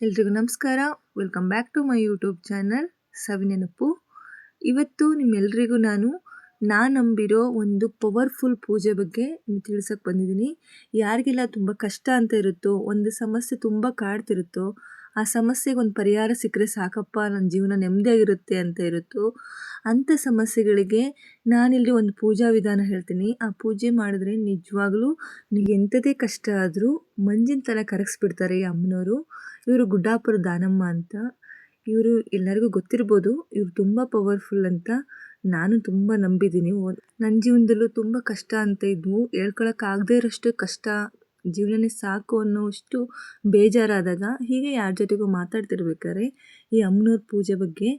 ಎಲ್ರಿಗೂ ನಮಸ್ಕಾರ. Welcome back to my YouTube channel Savinenapu. ಇವತ್ತು ನಿಮ್ಮೆಲ್ರಿಗೂ ನಾನು ನಾನು ನಂಬಿರೋ ಒಂದು ಪವರ್ಫುಲ್ ಪೂಜೆ ಬಗ್ಗೆ ತಿಳಿಸೋಕೆ ಬಂದಿದ್ದೀನಿ. ಯಾರಿಗೆಲ್ಲ ತುಂಬ ಕಷ್ಟ ಅಂತ ಇರುತ್ತೋ, ಒಂದು ಸಮಸ್ಯೆ ತುಂಬ ಕಾಡ್ತಿರುತ್ತೋ ಆ ಸಮಸ್ಯೆಗೆ ಒಂದು ಪರಿಹಾರ ಸಿಕ್ಕರೆ ಸಾಕಪ್ಪ ನನ್ನ ಜೀವನ ನೆಮ್ಮದಿಯಾಗಿರುತ್ತೆ ಅಂತ ಇರುತ್ತೋ. ಅಂಥ ಸಮಸ್ಯೆಗಳಿಗೆ ನಾನಿಲ್ಲಿ ಒಂದು ಪೂಜಾ ವಿಧಾನ ಹೇಳ್ತೀನಿ. ಆ ಪೂಜೆ ಮಾಡಿದ್ರೆ ನಿಜವಾಗ್ಲೂ ನಿಮಗೆ ಎಂಥದೇ ಕಷ್ಟ ಆದರೂ ಮಂಜಿನ ಥರ ಕರಗಿಸ್ಬಿಡ್ತಾರೆ ಈ ಅಮ್ಮನವರು ಇವರು ಗುಡ್ಡಾಪುರ ದಾನಮ್ಮ ಅಂತ. ಇವರು ಎಲ್ಲರಿಗೂ ಗೊತ್ತಿರ್ಬೋದು, ಇವರು ತುಂಬ ಪವರ್ಫುಲ್ ಅಂತ ನಾನು ತುಂಬ ನಂಬಿದ್ದೀನಿ. ನನ್ನ ಜೀವನದಲ್ಲೂ ತುಂಬ ಕಷ್ಟ ಅಂತ ಇದ್ವು. ಹೇಳ್ಕೊಳಕ್ಕಾಗದೇ ಇರೋಷ್ಟು ಕಷ್ಟ. ಜೀವನನೇ ಸಾಕು ಅನ್ನೋಷ್ಟು ಬೇಜಾರಾದಾಗ ಹೀಗೆ ಯಾರ ಜೊತೆಗೂ ಮಾತಾಡ್ತಿರ್ಬೇಕಾದ್ರೆ ಈ ಅಮ್ಮನವ್ರ ಪೂಜೆ ಬಗ್ಗೆ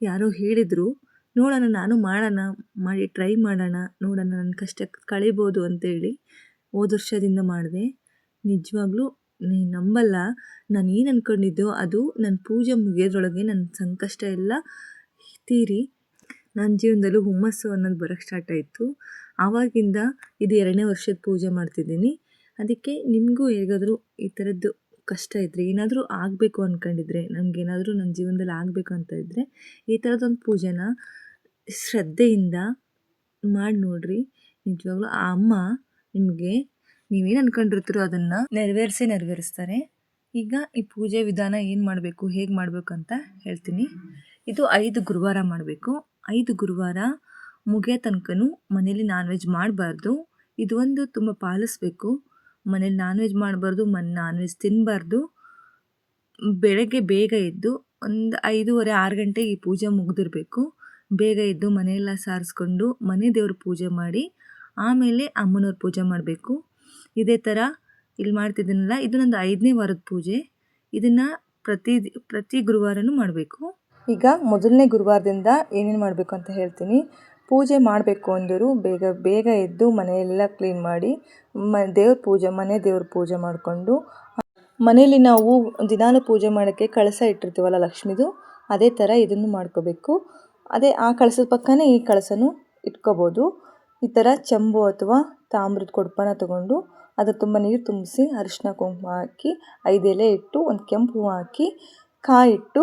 ಯಾರೋ ಹೇಳಿದರು, ನೋಡೋಣ, ನಾನು ಮಾಡೋಣ, ಮಾಡಿ ಟ್ರೈ ಮಾಡೋಣ, ನೋಡೋಣ, ನನ್ನ ಕಷ್ಟ ಕಳಿಬೋದು ಅಂತೇಳಿ ಹೋದ ವರ್ಷದಿಂದ ಮಾಡಿದೆ. ನಿಜವಾಗ್ಲೂ ನೀನು ನಂಬಲ್ಲ, ನಾನು ಏನು ಅಂದ್ಕೊಂಡಿದ್ದೋ ಅದು ನನ್ನ ಪೂಜೆ ಮುಗಿಯೋದ್ರೊಳಗೆ ನನ್ನ ಸಂಕಷ್ಟ ಎಲ್ಲ ತೀರಿ. ನನ್ನ ಜೀವನದಲ್ಲೂ ಹುಮ್ಮಸ್ಸು ಅನ್ನೋದು ಬರೋಕ್ಕೆ ಸ್ಟಾರ್ಟ್ ಆಯಿತು. ಆವಾಗಿಂದ ಇದು ಎರಡನೇ ವರ್ಷದ ಪೂಜೆ ಮಾಡ್ತಿದ್ದೀನಿ. ಅದಕ್ಕೆ ನಿಮಗೂ ಹೇಗಾದರೂ ಈ ಥರದ್ದು ಕಷ್ಟ ಇದ್ದರೆ ಏನಾದರೂ ಆಗಬೇಕು ಅಂದ್ಕೊಂಡಿದ್ರೆ ನನಗೇನಾದರೂ ನನ್ನ ಜೀವನದಲ್ಲಿ ಆಗಬೇಕು ಅಂತ ಇದ್ದರೆ ಈ ಥರದೊಂದು ಪೂಜೆನ ಶ್ರದ್ಧೆಯಿಂದ ಮಾಡಿ ನೋಡ್ರಿ. ನಿಜವಾಗ್ಲೂ ಆ ಅಮ್ಮ ನಿಮಗೆ ನೀವೇನು ಅಂದ್ಕೊಂಡಿರ್ತೀರೋ ಅದನ್ನು ನೆರವೇರಿಸಿ ನೆರವೇರಿಸ್ತಾರೆ. ಈಗ ಈ ಪೂಜೆ ವಿಧಾನ ಏನು ಮಾಡಬೇಕು, ಹೇಗೆ ಮಾಡಬೇಕು ಅಂತ ಹೇಳ್ತೀನಿ. ಇದು ಐದು ಗುರುವಾರ ಮಾಡಬೇಕು. ಐದು ಗುರುವಾರ ಮುಗಿಯೋ ತನಕನೂ ಮನೇಲಿ ನಾನ್ ವೆಜ್ ಮಾಡಬಾರ್ದು. ಇದು ಒಂದು ತುಂಬ ಪಾಲಿಸ್ಬೇಕು. ಮನೇಲಿ ನಾನ್ ವೆಜ್ ಮಾಡಬಾರ್ದು, ಮನೆ ನಾನ್ ವೆಜ್ ತಿನ್ನಬಾರ್ದು ಬೆಳಗ್ಗೆ ಬೇಗ ಎದ್ದು ಒಂದು ಐದೂವರೆ, ಆರು ಗಂಟೆಗೆ ಈ ಪೂಜೆ ಮುಗಿದಿರಬೇಕು. ಬೇಗ ಎದ್ದು ಮನೆಯೆಲ್ಲ ಸಾರಿಸ್ಕೊಂಡು ಮನೆ ದೇವ್ರ ಪೂಜೆ ಮಾಡಿ, ಆಮೇಲೆ ಅಮ್ಮನವ್ರ ಪೂಜೆ ಮಾಡಬೇಕು. ಇದೇ ಥರ ಇಲ್ಲಿ ಮಾಡ್ತಿದ್ದೀನಲ್ಲ, ಇದು ನಂದು ಐದನೇ ವಾರದ ಪೂಜೆ. ಇದನ್ನು ಪ್ರತಿ ಪ್ರತಿ ಗುರುವಾರನೂ ಮಾಡಬೇಕು. ಈಗ ಮೊದಲನೇ ಗುರುವಾರದಿಂದ ಏನೇನು ಮಾಡಬೇಕು ಅಂತ ಹೇಳ್ತೀನಿ. ಪೂಜೆ ಮಾಡಬೇಕು ಅಂದರೂ ಬೇಗ ಬೇಗ ಎದ್ದು ಮನೆಯೆಲ್ಲ ಕ್ಲೀನ್ ಮಾಡಿ, ಮ, ದೇವ್ರ ಪೂಜೆ, ಮನೆ ದೇವ್ರ ಪೂಜೆ ಮಾಡಿಕೊಂಡು, ಮನೆಯಲ್ಲಿ ನಾವು ದಿನಾಲು ಪೂಜೆ ಮಾಡೋಕ್ಕೆ ಕಳಸ ಇಟ್ಟಿರ್ತೀವಲ್ಲ ಲಕ್ಷ್ಮೀದು, ಅದೇ ಥರ ಇದನ್ನು ಮಾಡ್ಕೋಬೇಕು. ಅದೇ ಆ ಕಳಸದ ಪಕ್ಕನೇ ಈ ಕಳಸನೂ ಇಟ್ಕೋಬೋದು. ಈ ಥರ ಚಂಬು ಅಥವಾ ತಾಮ್ರದ ಕೊಡಪನ ತಗೊಂಡು ಅದು ತುಂಬ ನೀರು ತುಂಬಿಸಿ ಅರಿಶಿನ ಕುಂಕುಮ ಹಾಕಿ, ಐದು ಎಲೆ ಇಟ್ಟು, ಒಂದು ಕೆಂಪು ಹೂವು ಹಾಕಿ ಕಾಯಿ ಇಟ್ಟು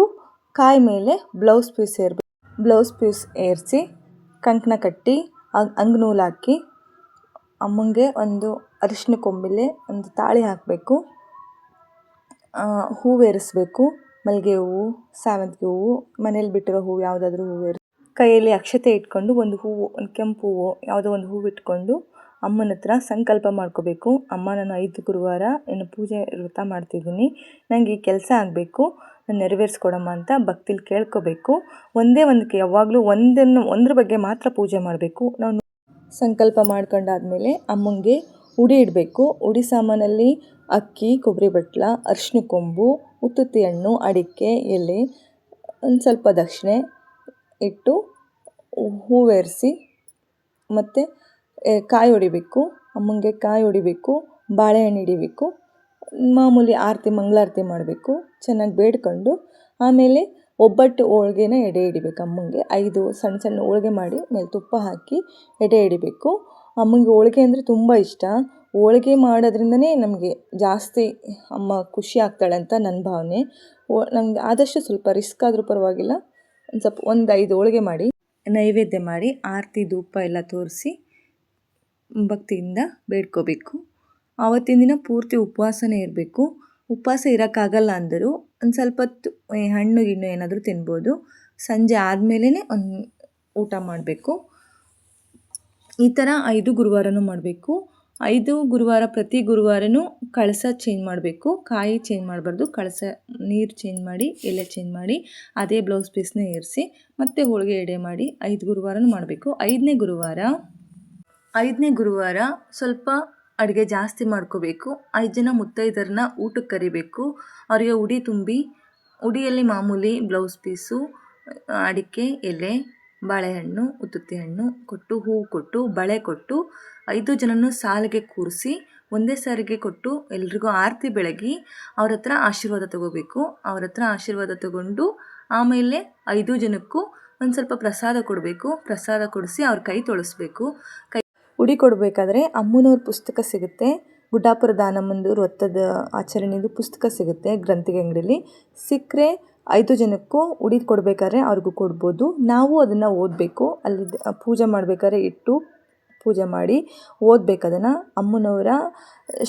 ಕಾಯಿ ಮೇಲೆ ಬ್ಲೌಸ್ ಪೀಸ್ ಏರ್ಬೇಕು ಬ್ಲೌಸ್ ಪೀಸ್ ಏರಿಸಿ ಕಂಕಣ ಕಟ್ಟಿ ಅಂಗ ನೂಲು ಹಾಕಿ, ಅಮ್ಮಂಗೆ ಒಂದು ಅರಿಶಿನ ಕೊಂಬಿಲೆ, ಒಂದು ತಾಳಿ ಹಾಕಬೇಕು. ಹೂವು ಮಲ್ಲಿಗೆ ಹೂವು, ಸಾವಂತಿಗೆ ಹೂವು, ಮನೇಲಿ ಬಿಟ್ಟಿರೋ ಹೂವು ಯಾವುದಾದ್ರೂ ಹೂವು ಕೈಯಲ್ಲಿ ಅಕ್ಷತೆ ಇಟ್ಕೊಂಡು ಒಂದು ಹೂವು, ಒಂದು ಕೆಂಪು ಹೂವು, ಯಾವುದೋ ಒಂದು ಹೂವು ಇಟ್ಕೊಂಡು ಅಮ್ಮನ ಹತ್ರ ಸಂಕಲ್ಪ ಮಾಡ್ಕೋಬೇಕು. ಅಮ್ಮ, ನಾನು ಐದು ಗುರುವಾರ ಏನು ಪೂಜೆ ವ್ರತ ಮಾಡ್ತಿದ್ದೀನಿ. ನನಗೆ ಕೆಲಸ ಆಗಬೇಕು. ನೆರವೇರಿಸ್ಕೊಡಮ್ಮ ಅಂತ ಭಕ್ತಿಲಿ ಕೇಳ್ಕೋಬೇಕು. ಒಂದೇ ಒಂದಕ್ಕೆ ಯಾವಾಗಲೂ ಒಂದನ್ನು, ಒಂದ್ರ ಬಗ್ಗೆ ಮಾತ್ರ ಪೂಜೆ ಮಾಡಬೇಕು. ನಾವು ಸಂಕಲ್ಪ ಮಾಡ್ಕೊಂಡಾದ್ಮೇಲೆ ಅಮ್ಮಂಗೆ ಉಡಿ ಇಡಬೇಕು. ಉಡಿ ಸಾಮಾನಲ್ಲಿ ಅಕ್ಕಿ, ಕೊಬ್ಬರಿ ಬಟ್ಲ ಅರಿಶಿನ ಕೊಂಬು, ಉತ್ತುತ್ತಿ ಹಣ್ಣು, ಅಡಿಕೆ, ಎಲೆ, ಒಂದು ಸ್ವಲ್ಪ ದಕ್ಷಿಣೆ ಇಟ್ಟು ಹೂವೇರಿಸಿ ಮತ್ತು ಕಾಯಿ ಹೊಡಿಬೇಕು. ಅಮ್ಮಂಗೆ ಕಾಯಿ ಹೊಡಿಬೇಕು, ಬಾಳೆಹಣ್ಣು ಹಿಡಿಬೇಕು. ಮಾಮೂಲಿ ಆರತಿ, ಮಂಗಳಾರತಿ ಮಾಡಬೇಕು. ಚೆನ್ನಾಗಿ ಬೇಡ್ಕೊಂಡು ಆಮೇಲೆ ಒಬ್ಬಟ್ಟು ಹೋಳ್ಗೆನ ಎಡೆ ಹಿಡಿಬೇಕು. ಅಮ್ಮಂಗೆ ಐದು ಸಣ್ಣ ಸಣ್ಣ ಹೋಳ್ಗೆ ಮಾಡಿ ಮೇಲೆ ತುಪ್ಪ ಹಾಕಿ ಎಡೆ ಹಿಡಿಬೇಕು. ಅಮ್ಮಂಗೆ ಹೋಳ್ಗೆ ಅಂದರೆ ತುಂಬ ಇಷ್ಟ. ಹೋಳ್ಗೆ ಮಾಡೋದ್ರಿಂದನೇ ನಮಗೆ ಜಾಸ್ತಿ ಅಮ್ಮ ಖುಷಿ ಆಗ್ತಾಳೆ ಅಂತ ನನ್ನ ಭಾವನೆ. ನನಗೆ ಆದಷ್ಟು ಸ್ವಲ್ಪ ರಿಸ್ಕ್ ಆದರೂ ಪರವಾಗಿಲ್ಲ. ಒಂದು ಸ್ವಲ್ಪ ಒಂದು ಐದು ಹೋಳಿಗೆ ಮಾಡಿ ನೈವೇದ್ಯ ಮಾಡಿ, ಆರತಿ, ಧೂಪ ಎಲ್ಲ ತೋರಿಸಿ ಭಕ್ತಿಯಿಂದ ಬೇಡ್ಕೋಬೇಕು. ಆವತ್ತಿನ ದಿನ ಪೂರ್ತಿ ಉಪವಾಸನೇ ಇರಬೇಕು. ಉಪವಾಸ ಇರೋಕ್ಕಾಗಲ್ಲ ಅಂದರೂ ಒಂದು ಸ್ವಲ್ಪ ಹೊತ್ತು ಹಣ್ಣು ಗಿಣ್ಣು ಏನಾದರೂ ತಿನ್ಬೋದು. ಸಂಜೆ ಆದಮೇಲೆ ಒಂದು ಊಟ ಮಾಡಬೇಕು. ಈ ಥರ ಐದು ಗುರುವಾರನೂ ಮಾಡಬೇಕು. ಐದು ಗುರುವಾರ, ಪ್ರತಿ ಗುರುವಾರನೂ ಕಳಸ ಚೇಂಜ್ ಮಾಡಬೇಕು. ಕಾಯಿ ಚೇಂಜ್ ಮಾಡಬಾರ್ದು. ಕಳಸ, ನೀರು ಚೇಂಜ್ ಮಾಡಿ, ಎಲೆ ಚೇಂಜ್ ಮಾಡಿ, ಅದೇ ಬ್ಲೌಸ್ ಪೀಸ್ನ ಏರಿಸಿ, ಮತ್ತೆ ಹೋಳಿಗೆ ಎಡೆ ಮಾಡಿ ಐದು ಗುರುವಾರನೂ ಮಾಡಬೇಕು. ಐದನೇ ಗುರುವಾರ ಐದನೇ ಗುರುವಾರ ಸ್ವಲ್ಪ ಅಡುಗೆ ಜಾಸ್ತಿ ಮಾಡ್ಕೋಬೇಕು. ಐದು ಜನ ಮುತ್ತೈದರನ್ನ ಊಟಕ್ಕೆ ಕರಿಬೇಕು. ಅವರಿಗೆ ಉಡಿ ತುಂಬಿ, ಉಡಿಯಲ್ಲಿ ಮಾಮೂಲಿ ಬ್ಲೌಸ್ ಪೀಸು ಅಡಿಕೆ, ಎಲೆ, ಬಾಳೆಹಣ್ಣು, ಉತ್ತುತ್ತಿ ಹಣ್ಣು ಕೊಟ್ಟು, ಹೂವು ಕೊಟ್ಟು, ಬಳೆ ಕೊಟ್ಟು, ಐದು ಜನನೂ ಸಾಲಿಗೆ ಕೂರಿಸಿ, ಒಂದೇ ಸಾರಿಗೆ ಕೊಟ್ಟು ಎಲ್ರಿಗೂ ಆರತಿ ಬೆಳಗಿ ಅವ್ರ ಹತ್ರ ಆಶೀರ್ವಾದ ತಗೋಬೇಕು. ಅವ್ರ ಹತ್ರ ಆಶೀರ್ವಾದ ತಗೊಂಡು ಆಮೇಲೆ ಐದು ಜನಕ್ಕೂ ಒಂದು ಸ್ವಲ್ಪ ಪ್ರಸಾದ ಕೊಡಬೇಕು. ಪ್ರಸಾದ ಕೊಡಿಸಿ ಅವ್ರ ಕೈ ತೊಳಸ್ಬೇಕು. ಕೈ ಉಡಿ ಕೊಡಬೇಕಾದ್ರೆ ಅಮ್ಮನವ್ರ ಪುಸ್ತಕ ಸಿಗುತ್ತೆ. ಗುಡ್ಡಾಪುರ ದಾನಮ್ಮಂದು ವೃತ್ತದ ಆಚರಣೆಯದು ಪುಸ್ತಕ ಸಿಗುತ್ತೆ ಗ್ರಂಥಿಗೆ ಅಂಗಡಿಯಲ್ಲಿ ಸಿಕ್ಕರೆ ಐದು ಜನಕ್ಕೂ ಉಡಿ ಕೊಡಬೇಕಾದ್ರೆ ಅವ್ರಿಗೂ ಕೊಡ್ಬೋದು. ನಾವು ಅದನ್ನು ಓದಬೇಕು ಅಲ್ಲಿ ಪೂಜೆ ಮಾಡಬೇಕಾದ್ರೆ ಇಟ್ಟು ಪೂಜೆ ಮಾಡಿ ಓದ್ಬೇಕು ಅದನ್ನು. ಅಮ್ಮನವರ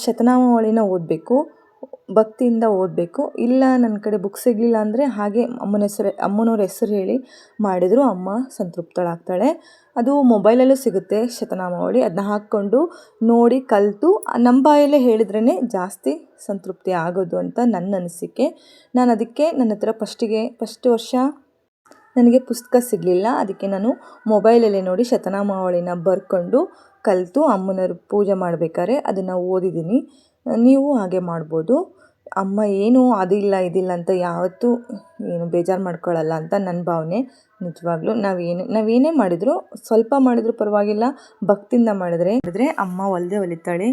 ಶತನಾಮಾವಳಿನ ಓದಬೇಕು. ಭಕ್ತಿಯಿಂದ ಓದಬೇಕು. ಇಲ್ಲ ನನ್ನ ಕಡೆ ಬುಕ್ ಸಿಗಲಿಲ್ಲ ಅಂದರೆ ಹಾಗೆ ಅಮ್ಮನ ಹೆಸರು, ಅಮ್ಮನವ್ರ ಹೆಸರು ಹೇಳಿ ಮಾಡಿದರೂ, ಅಮ್ಮ ಸಂತೃಪ್ತಳಾಗ್ತಾಳೆ. ಅದು ಮೊಬೈಲಲ್ಲೂ ಸಿಗುತ್ತೆ ಶತನಾಮಾವಳಿ ಅದನ್ನ ಹಾಕ್ಕೊಂಡು ನೋಡಿ ಕಲಿತು ನಮ್ಮ ಬಾಯಲ್ಲೇ ಹೇಳಿದ್ರೇ ಜಾಸ್ತಿ ಸಂತೃಪ್ತಿ ಆಗೋದು ಅಂತ ನನ್ನ ಅನಿಸಿಕೆ. ನಾನು ಅದಕ್ಕೆ ನನ್ನ ಹತ್ರ ಫಸ್ಟಿಗೆ ಫಸ್ಟ್ ವರ್ಷ ನನಗೆ ಪುಸ್ತಕ ಸಿಗಲಿಲ್ಲ. ಅದಕ್ಕೆ ನಾನು ಮೊಬೈಲಲ್ಲೇ ನೋಡಿ ಶತನಾಮಾವಳಿನ ಬರ್ಕೊಂಡು ಕಲಿತು, ಅಮ್ಮನವ್ರ ಪೂಜೆ ಮಾಡಬೇಕಾದ್ರೆ ಅದನ್ನು ಓದಿದ್ದೀನಿ. ನೀವು ಹಾಗೆ ಮಾಡ್ಬೋದು. ಅಮ್ಮ ಏನು ಅದಿಲ್ಲ ಇದಿಲ್ಲ ಅಂತ ಯಾವತ್ತೂ ಏನು ಬೇಜಾರು ಮಾಡ್ಕೊಳ್ಳಲ್ಲ ಅಂತ ನನ್ನ ಭಾವನೆ. ನಿಜವಾಗ್ಲೂ ನಾವೇನು ನಾವೇನೇ ಮಾಡಿದರೂ ಸ್ವಲ್ಪ ಮಾಡಿದರೂ ಪರವಾಗಿಲ್ಲ, ಭಕ್ತಿಯಿಂದ ಮಾಡಿದ್ರೆ. ಮಾಡಿದ್ರೆ ಅಮ್ಮ ಒಲ್ದೇ ಒಲಿತಾಳೆ.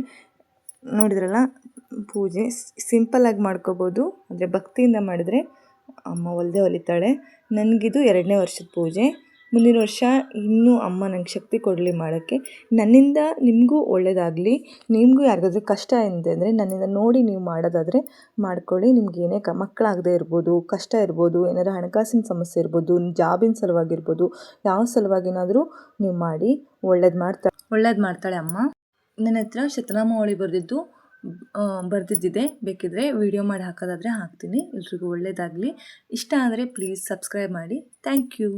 ನೋಡಿದ್ರಲ್ಲ, ಪೂಜೆ ಸಿಂಪಲ್ಲಾಗಿ ಮಾಡ್ಕೋಬೋದು. ಅಂದರೆ ಭಕ್ತಿಯಿಂದ ಮಾಡಿದರೆ ಅಮ್ಮ ಒಲ್ದೇ ಒಲಿತಾಳೆ. ನನಗಿದು ಎರಡನೇ ವರ್ಷದ ಪೂಜೆ. ಮುಂದಿನ ವರ್ಷ ಇನ್ನೂ ಅಮ್ಮ ನಂಗೆ ಶಕ್ತಿ ಕೊಡಲಿ ಮಾಡೋಕ್ಕೆ. ನನ್ನಿಂದ ನಿಮಗೂ ಒಳ್ಳೆಯದಾಗಲಿ ನಿಮಗೂ ಯಾರಿಗಾದ್ರೂ ಕಷ್ಟ ಇದೆ ಅಂದರೆ ನನ್ನಿಂದ ನೋಡಿ ನೀವು ಮಾಡೋದಾದರೆ ಮಾಡ್ಕೊಳ್ಳಿ. ನಿಮ್ಗೆ ಏನೇ ಕ ಮಕ್ಕಳಾಗದೇ ಇರ್ಬೋದು, ಕಷ್ಟ ಇರ್ಬೋದು, ಏನಾದರೂ ಹಣಕಾಸಿನ ಸಮಸ್ಯೆ ಇರ್ಬೋದು, ಜಾಬಿನ ಸಲುವಾಗಿರ್ಬೋದು, ಯಾವ ಸಲುವಾಗಿನಾದರೂ ನೀವು ಮಾಡಿ. ಒಳ್ಳೇದು ಮಾಡ್ತಾ ಒಳ್ಳೇದು ಮಾಡ್ತಾಳೆ ಅಮ್ಮ. ನನ್ನ ಹತ್ರ ಶತನಾಮಾವಳಿ ಬರೆದಿದ್ದು ಬರೆದಿದ್ದಿದೆ. ಬೇಕಿದ್ರೆ ವಿಡಿಯೋ ಮಾಡಿ ಹಾಕೋದಾದರೆ ಹಾಕ್ತೀನಿ. ಎಲ್ರಿಗೂ ಒಳ್ಳೇದಾಗಲಿ. ಇಷ್ಟ ಆದರೆ ಪ್ಲೀಸ್ ಸಬ್ಸ್ಕ್ರೈಬ್ ಮಾಡಿ. Thank you.